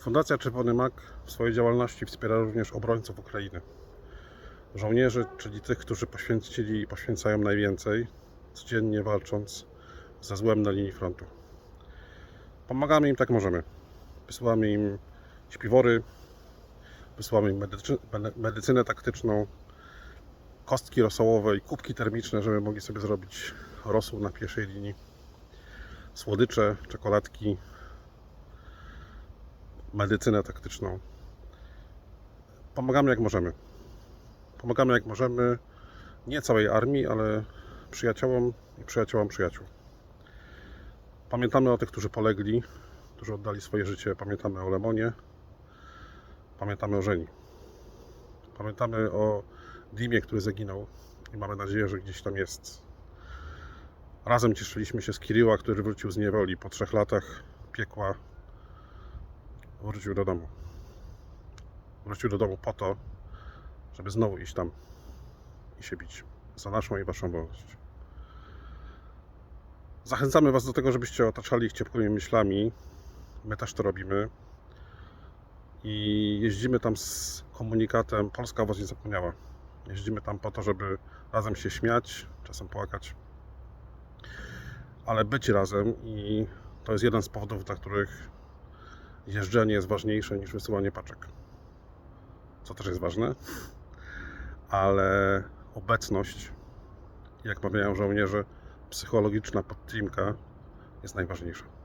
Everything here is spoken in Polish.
Fundacja Czerwony Mak w swojej działalności wspiera również obrońców Ukrainy. Żołnierzy, czyli tych, którzy poświęcili i poświęcają najwięcej, codziennie walcząc ze złem na linii frontu. Pomagamy im tak możemy. Wysyłamy im śpiwory, wysyłamy im medycynę taktyczną, kostki rosołowe i kubki termiczne, żeby mogli sobie zrobić rosół na pierwszej linii, słodycze, czekoladki, medycynę taktyczną. Pomagamy jak możemy. Pomagamy jak możemy, nie całej armii, ale przyjaciołom i przyjaciołom przyjaciół. Pamiętamy o tych, którzy polegli, którzy oddali swoje życie. Pamiętamy o Lemonie, pamiętamy o Żeni. Pamiętamy o Dimie, który zaginął i mamy nadzieję, że gdzieś tam jest. Razem cieszyliśmy się z Kiriła, który wrócił z niewoli po trzech latach piekła. Wrócił do domu. Wrócił do domu po to, żeby znowu iść tam i się bić za naszą i waszą wolność. Zachęcamy was do tego, żebyście otaczali ich ciepłymi myślami. My też to robimy. I jeździmy tam z komunikatem Polska was nie zapomniała. Jeździmy tam po to, żeby razem się śmiać, czasem płakać, ale być razem i to jest jeden z powodów, dla których jeżdżenie jest ważniejsze niż wysyłanie paczek. Co też jest ważne, ale obecność, jak mawiają żołnierze, psychologiczna podtrimka jest najważniejsza.